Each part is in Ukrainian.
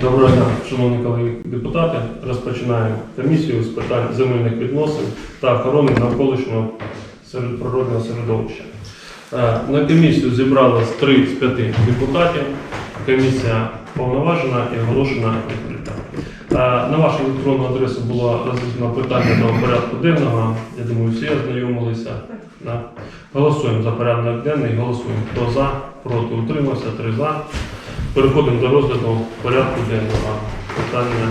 Доброго дня, шановні колеги депутати. Розпочинаємо комісію з питань земельних відносин та охорони навколишнього природного середовища. Е, На комісію зібралось 3 з 5 депутатів. Комісія повноважена і оголошена відкрита. Е, На вашу електронну адресу було розглянуто питання до порядку денного. Я думаю, всі ознайомилися. Голосуємо за порядок денний, голосуємо. Хто за, проти, утримався, три за. Переходимо до розгляду порядку денного. Питання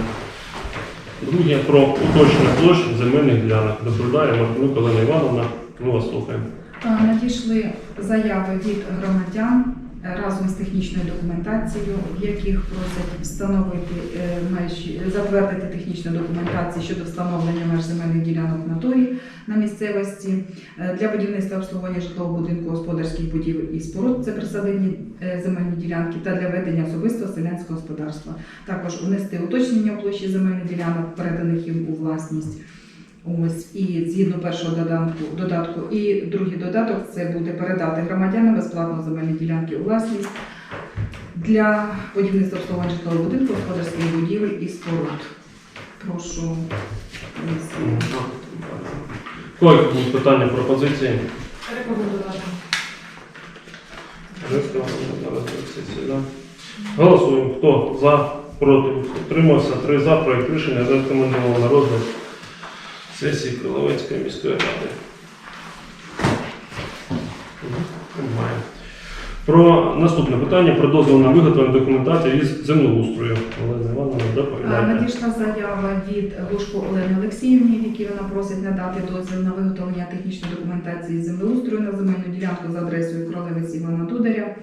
друге про уточнення площ земельних ділянок. Доповідає Мартинук Олена Івановна. Ми вас слухаємо. Е, Надійшли заяви від громадян разом з технічною документацією, в яких просять встановити е, межі, затвердити технічну документацію щодо встановлення меж земельних ділянок в натурі на місцевості е, для будівництва обслуговування житлового будинку, господарських будівель і споруд, це присадибні е, земельні ділянки, та для ведення особистого селянського господарства. Також внести уточнення у площі земельних ділянок, переданих їм у власність. Ось і згідно першого додатку, додатку, і другий додаток це буде передати громадянам безплатно земельні ділянки у власність для будівництва обслуговування житлового будинку, господарських будівель і споруд. Прошу комісію. Які будуть питання, пропозиції? Рекомендувати. Голосуємо. Хто за, проти, утримався, три за. Проект рішення рекомендовано розгляд сесії Криловецької міської ради. Про наступне питання про дозвіл на виготовлення документації із землеустрою. Олена Івановна, Е, доповідайте. Надійшла заява від Глушко Олени Олексіївни, в якій вона просить надати дозвіл на виготовлення технічної документації з землеустрою на земельну ділянку за адресою Королевець Івана Дударя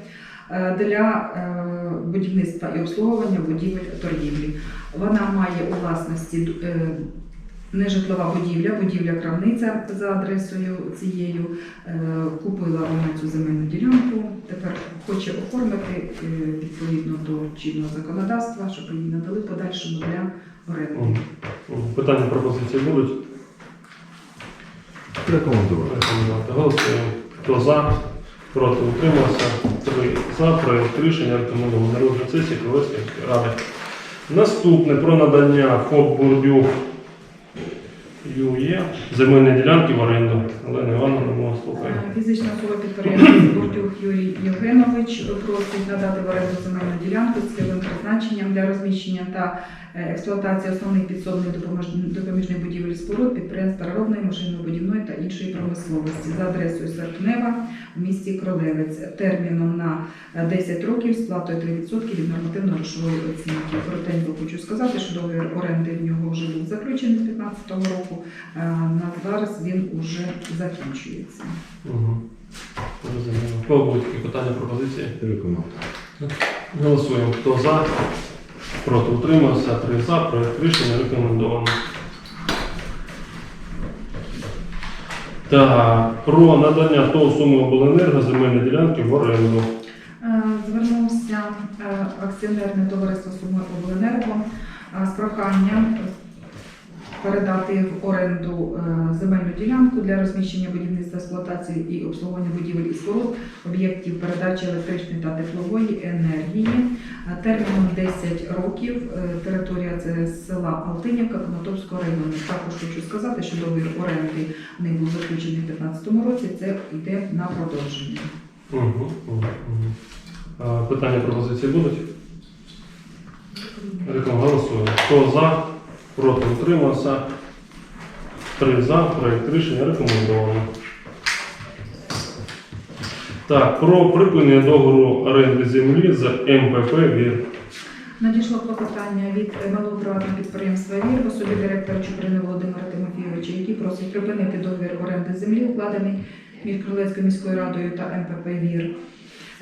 е, для е, будівництва і обслуговування будівель торгівлі. Вона має у власності е, нежитлова будівля, будівля крамниця за адресою цією. Е, Купила вона цю земельну ділянку. Тепер хоче оформити е, відповідно до чинного законодавства, щоб її надали подальшому для оренди. Питання пропозиції будуть? Рекомендувати. Рекомендувати. Голосуємо. Хто за? Проти утримався. Три за. Проект рішення рекомендовано на розгляд сесії Кривецької ради. Наступне про надання ФОП Бурдюк ЮЄ земельної ділянки в оренду. Олена Івановна, ми вас слухаємо. Е, Фізична особа підприємець Бурдюк Юрій Євгенович просить надати в оренду земельну ділянку з цільовим призначенням для розміщення та е, експлуатації основних підсобних допоміжних будівель споруд підприємств переробної, машинобудівної та іншої промисловості за адресою Серпнева в місті Кролевець терміном на е, 10 років з платою 3% від нормативно-грошової оцінки. Коротенько хочу сказати, що договір оренди в нього вже був заключений з 2015 року. На зараз він уже закінчується. Угу. Кого будуть які питання, пропозиції? Рекомендувати. Голосуємо. Хто за? Проти утримався. Три за. Проект рішення рекомендовано. Так, про надання ТОВ суми обленерго земельної ділянки в оренду. Е, Звернувся е, акціонерне товариство Суми Обленерго з проханням передати в оренду е, земельну ділянку для розміщення будівництва експлуатації і обслуговування будівель і споруд, об'єктів передачі електричної та теплової енергії. Е, Терміном 10 років. Е, Територія це села Алтинівка Конотопського району. Також хочу сказати, що договір оренди не був заключений в 2015 році. Це йде на продовження. Угу, угу. Питання пропозиції будуть? Голосуємо. Хто за? Проти утримався. Три за. Проект рішення рекомендовано. Так, про припинення договору оренди землі з МПП ВІР. Надійшло клопотання від малого приватного підприємства «Вір» в особі директора Чуприни Володимира Тимофійовича, який просить припинити договір оренди землі, укладений між Крилецькою міською радою та МПП «Вір»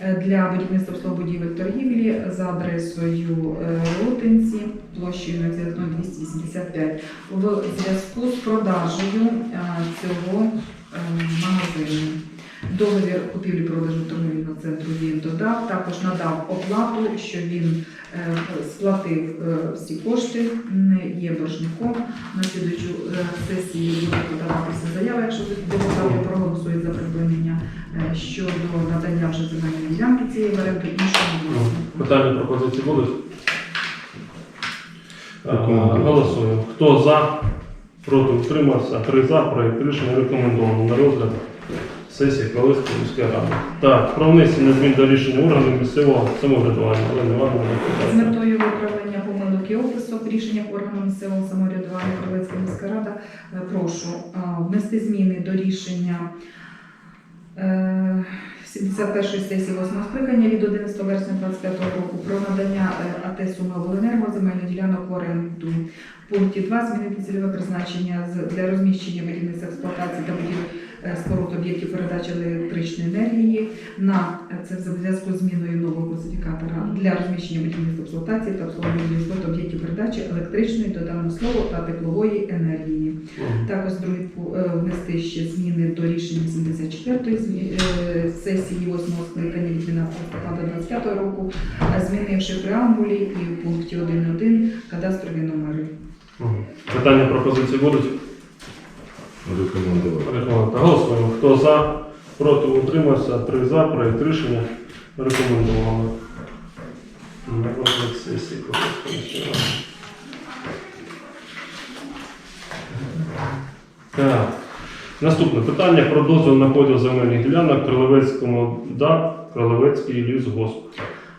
для будівництва обслуговування будівель торгівлі за адресою е, Ротинці, площею 285 в зв'язку з продажею е, цього е, магазину. Договір купівлі-продажу торгівельного центру він додав, також надав оплату, що він е, сплатив е, всі кошти, не є боржником. На слідуючу е, сесії буде подаватися заява, якщо депутати проголосують за припинення е, щодо надання вже земельної ділянки цієї в оренду іншому. Питання пропозиції будуть? Голосуємо. Хто за? Проти утримався. Три за. Проект рішення рекомендовано на розгляд сесії Калицької міської ради. Так, про внесення змін до рішення органів місцевого самоврядування. Олена Івановна, З депутатка. метою виправлення помилок і описок рішення органу місцевого самоврядування Кровецька міська рада е, прошу е, внести зміни до рішення е, 71-ї сесії 8 скликання від 11 вересня 25 року про надання е, АТ «Сумобленерго» земельних ділянок в оренду. В пункті 2 змінити цільове призначення з- для розміщення будівництва експлуатації та будівель споруд об'єктів передачі електричної енергії на е, це в зв'язку з зміною нового класифікатора для розміщення будівництва експлуатації та обслуговування споруд об'єктів передачі електричної додано слово та теплової енергії. Також другий е, внести ще зміни до рішення 74-ї е, сесії 8 скликання від 12 листопада 25 року, е, змінивши преамбулі і в пункті 1.1 кадастрові номери. Питання пропозиції будуть? Рекомендувати. Рекомендувати. Голосуємо. Хто за? Проти утримався. Три за. Проект рішення рекомендовано. На розгляд сесії. Так. Наступне питання про дозвіл на поділ земельних ділянок Кролевецькому ДА Кролевецький лісгосп.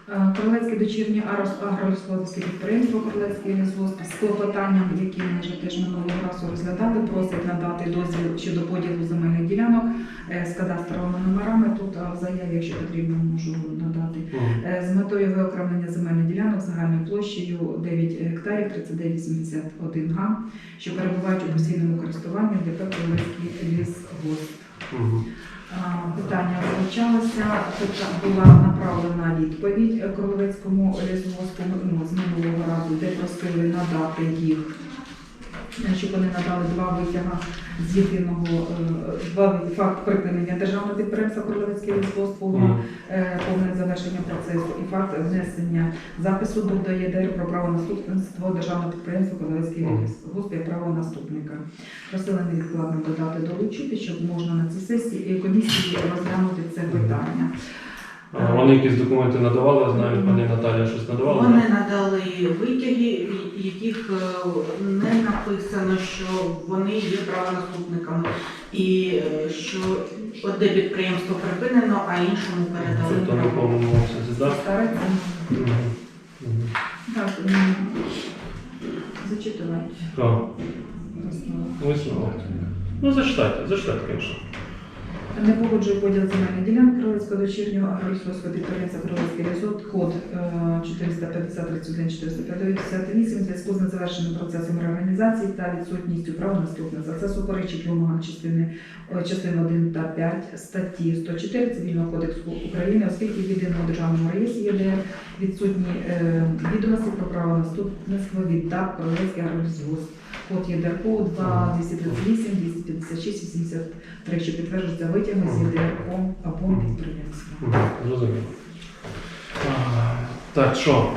Е, Королевське дочірнє арос- підприємство Королевський лісгосп з клопотанням, які ми вже теж минулого разу розглядали, просить надати дозвіл щодо поділу земельних ділянок е, з кадастровими номерами. Тут в заяві, якщо потрібно, можу надати. Е, З метою виокремлення земельних ділянок загальною площею 9 гектарів 3981 га, що перебувають у постійному користуванні ДП Королевський лісгосп. Питання визначалося, була направлена відповідь Кролевецькому лісгоспу з минулого разу, де просили надати їх, щоб вони надали два витяга з єдиного е, два факт припинення державного підприємства Кролевецький лісгосп повне, е, повне завершення процесу і факт внесення запису до ЄДР про право наступництво державного підприємства Мгм. лісгосп як право наступника. Просили невідкладно додати долучити, щоб можна на цій сесії і комісії розглянути це питання. Вони якісь документи надавали, я знаю, пані Наталія щось надавала. Вони надали витяги, яких е, не написано, що вони є правонаступниками, і е, що одне підприємство припинено, а іншому Це передали то право. так? Так, зачитувати. Так. Висновок. Ну, зачитайте, зачитайте, звісно. Не погоджує поділ земельних ділянок Кролицького дочірнього агролісгоспського підприємства Кролицький лісот, код е, 450 31 458 в зв'язку з незавершеним процесом реорганізації та відсутністю права наступництва. Це суперечить вимогам частини, е, частин 1 та 5 статті 104 Цивільного кодексу України, оскільки в єдиному державному реєстрі ЄДР відсутні е, відомості про право наступництва від ДАП Кролицький агролісгосп. Код ЄДРКО 2 238 256 83, що підтверджується витягом з ЄДРКО або підприємства. Зрозуміло. Так, що?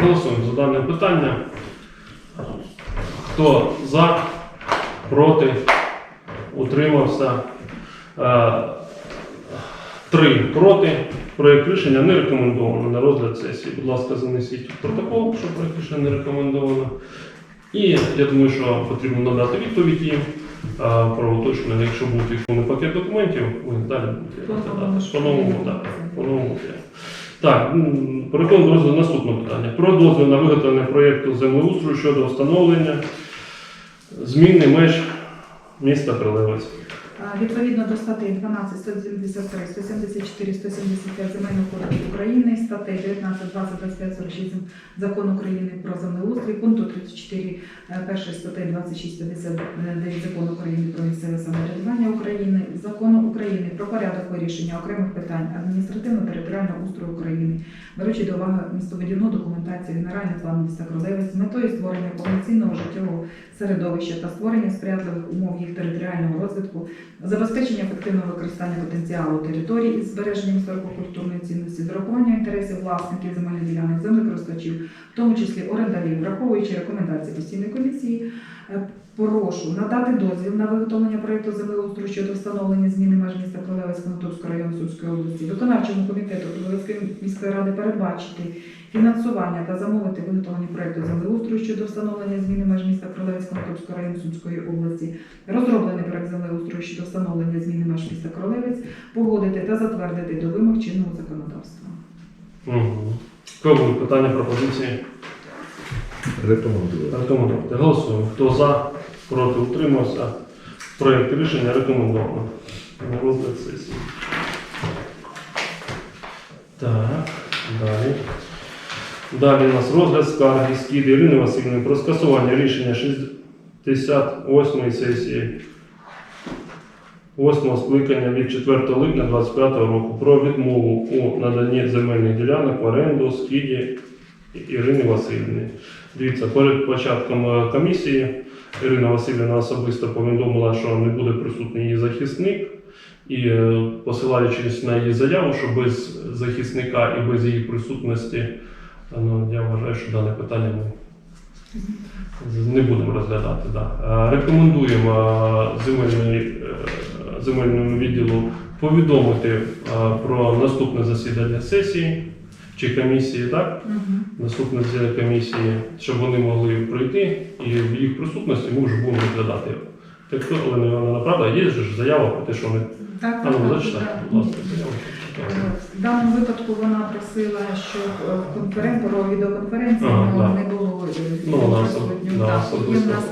Голосуємо за дане питання. Хто за, проти, утримався. Е, Три проти. Проєкт рішення не рекомендовано на розгляд сесії. Будь ласка, занесіть протокол, що проєкт рішення не рекомендовано. І я думаю, що потрібно надати відповіді е, про уточнення, якщо буде повний пакет документів, ви далі будемо. По-новому, так. По-новому. так. Так, переходимо до розгляду наступного питання. Про дозвіл на виготовлення проєкту землеустрою щодо встановлення зміни меж міста Крилевець. Відповідно до статей 12, 173, 174, 175 Земельного кодексу України, статей 19, 20, 25, 46 Закону України про землеустрій, пункту 34, е, першої статей 26, 59 Закону України про місцеве самоврядування України, Закону України про порядок вирішення окремих питань адміністративно-територіального устрою України, беручи до уваги містобудівну документацію Генеральний план міста Кролевець з метою створення повноцінного життєвого середовища та створення сприятливих умов їх територіального розвитку, забезпечення ефективного використання потенціалу територій із збереженням історико-культурної цінності, з інтересів власників земельних ділянок, землекористувачів, в тому числі орендарів, враховуючи рекомендації постійної комісії, е, прошу надати дозвіл на виготовлення проєкту землеустрою щодо встановлення зміни меж міста Кролевець Конотопського району Сумської області, виконавчому комітету Кролевецької міської ради передбачити фінансування та замовити виготовлення проекту землеустрою щодо встановлення зміни меж міста Кролевець Конотопського району Сумської області, розроблений проект землеустрою щодо встановлення зміни меж міста Кролевець, погодити та затвердити до вимог чинного законодавства. Угу. Кого питання, пропозиції? Рекомендую. Рекомендувати. Голосуємо. Хто за, проти, утримався. Проєкт рішення рекомендовано. На розгляд сесії. Так, далі. Далі у нас розгляд скарги скид Ірини Васильівни про скасування рішення 68-ї сесії 8 скликання від 4 липня 2025 року про відмову у наданні земельних ділянок в оренду скиді Ірини Васильівни. Дивіться, перед початком е, комісії Ірина Васильівна особисто повідомила, що не буде присутній її захисник, і е, посилаючись на її заяву, що без захисника і без її присутності, ну, я вважаю, що дане питання ми не будемо розглядати. Да. Е, Рекомендуємо е, земельний, е, земельному відділу повідомити про наступне засідання сесії чи комісії, так? Мгм. наступне засідання комісії, щоб вони могли пройти, і в їх присутності ми вже будемо розглядати. Так Олена Івановна, правда, є ж заява про те, що вони. Так, так, так. будь ласка, заяву. Е, В даному випадку вона просила, щоб е, в конферен... про відеоконференції ну, да. не було е, Ну, вона присутньою. особ- да, Так, і в особисто. нас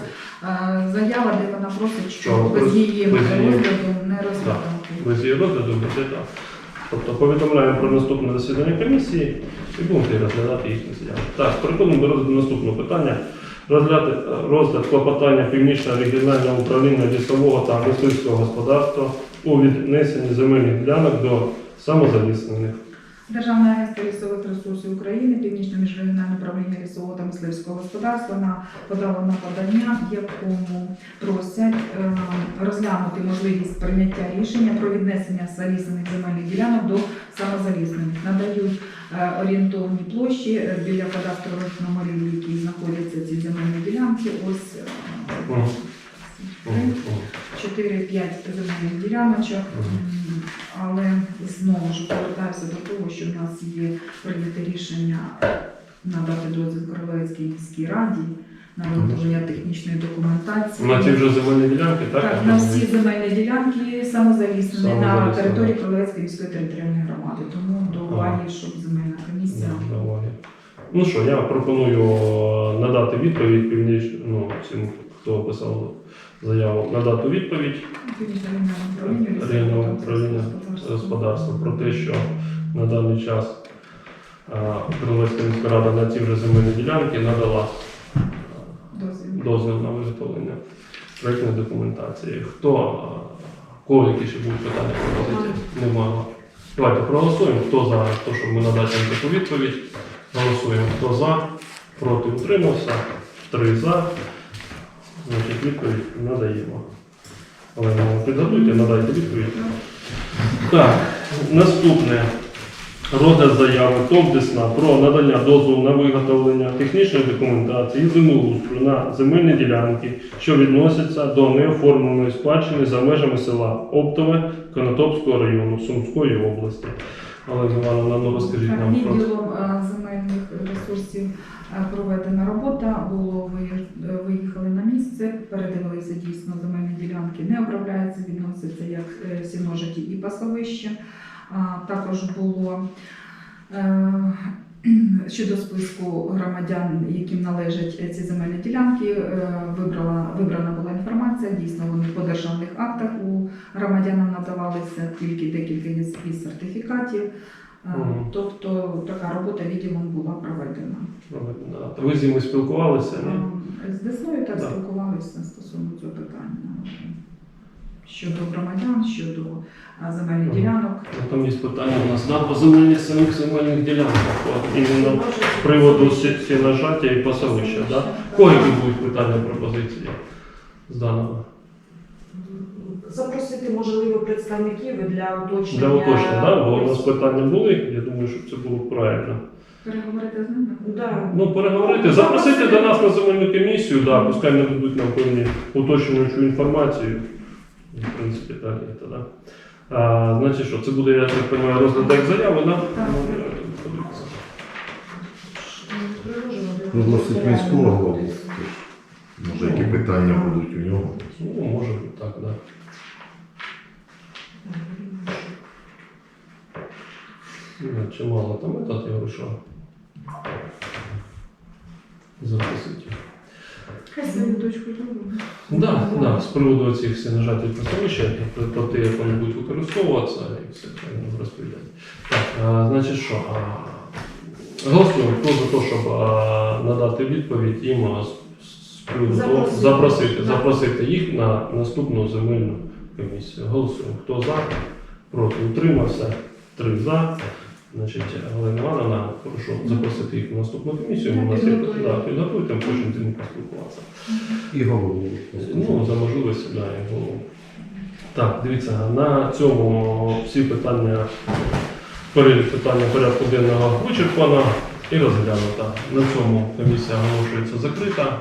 е, заява, де вона просить, що Що, без без- її без її- розгляду не розглядати. Без її розгляду буде так. Тобто повідомляємо про наступне засідання комісії і будемо тоді розглядати їхні заяви. Так, переходимо до розгляду наступного питання. Розгляд, розгляд клопотання Північного регіонального управління лісового та мисливського господарства у віднесенні земельних ділянок до самозаліснених. Державне агентство лісових ресурсів України, Північне міжрегіональне управління лісового та мисливського господарства на подало на подання, в якому просять е, розглянути можливість прийняття рішення про віднесення заліснених земельних ділянок до самозаліснених. Надають е, орієнтовні площі е, біля кадастрових номерів, які знаходяться ці земельні ділянки. Ось е. 4-5 земельних діляночок. Але знову ж повертаюся до того, що в нас є прийняте рішення надати дозвіл Королевській міській раді на виготовлення технічної документації. На ті вже земельні ділянки, так? Так, на всі земельні ділянки самозаліснені на території Королевської міської територіальної громади. Тому до уваги, щоб земельна комісія. Ну що, я пропоную е, надати відповідь північ, ну, всім, хто писав заяву, надати відповідь регіонального управління господарства про те, що на даний час Крилецька міська рада на ці вже земельні ділянки надала Дозвіл. на виготовлення проєктної документації. Хто, кого які ще будуть питання пропозиції? Немає. Давайте проголосуємо. Хто за те, щоб ми надати таку відповідь? Голосуємо. Хто за, проти утримався, три за. Значить, відповідь надаємо. Олена, підготуйте, надайте відповідь. Так, наступне. Розгляд заяви ТОВ Десна про надання дозволу на виготовлення технічної документації і землеустрою на земельні ділянки, що відносяться до неоформленої спадщини за межами села Оптове Конотопського району Сумської області. Олена Івановна, ну розкажіть нам про відділом е, земельних ресурсів проведена робота. Було е, виїхали на місце, передивилися дійсно земельні ділянки, не обробляються, відносяться як е, сіножаті і пасовища. Також було е, щодо списку громадян, яким належать ці земельні ділянки, е, вибрала вибрана була інформація. Дійсно, вони по державних актах у громадянам надавалися тільки декілька із сертифікатів. Е, Тобто така робота відділом була проведена. проведення. Ви з ними спілкувалися? Ні? Е, З Десною так Да. спілкувалися стосовно цього питання. Щодо громадян, щодо е, земельних Мгм. ділянок. Там є питання у нас да, по земельні самих земельних ділянках. От, іменно з приводу сі- сіножаття і пасовища. Да? Кого будуть питання пропозиції з даного? Запросити можливо представників для уточнення. Для уточнення, да? бо у нас питання були, я думаю, що це було правильно. Переговорити з ними? Да. Ну, переговорити, запросити до нас на земельну комісію, да, пускай не дадуть нам певні уточнюючу інформацію. В принципі, так є то, да. А, значить що, це буде, я так розумію, розгляд як заяви, да? Так. Ну, подивіться. Пригласить міського голову. Може, які питання будуть у нього. Ну, може так, да. Ну, Чимало там этот, я говорю, що записуйте. Да, да, з приводу цих працевища, про, про те, як вони будуть використовуватися, і все нам розповідати. Так, а, значить що, а, голосуємо, хто за те, щоб а, надати відповідь їм з, Запросити. запросити, запросити їх на наступну земельну комісію. Голосуємо. Хто за, проти, утримався, три за. Значить, Галина Івановна, прошу запросити їх на наступну комісію. У нас да, підготуйте, ми хочемо з ними поспілкуватися. І голову. Ну, за можливості, да, і голову. Так, дивіться, на цьому всі питання, перелік питання порядку денного вичерпано і розглянуто. На цьому комісія оголошується закрита.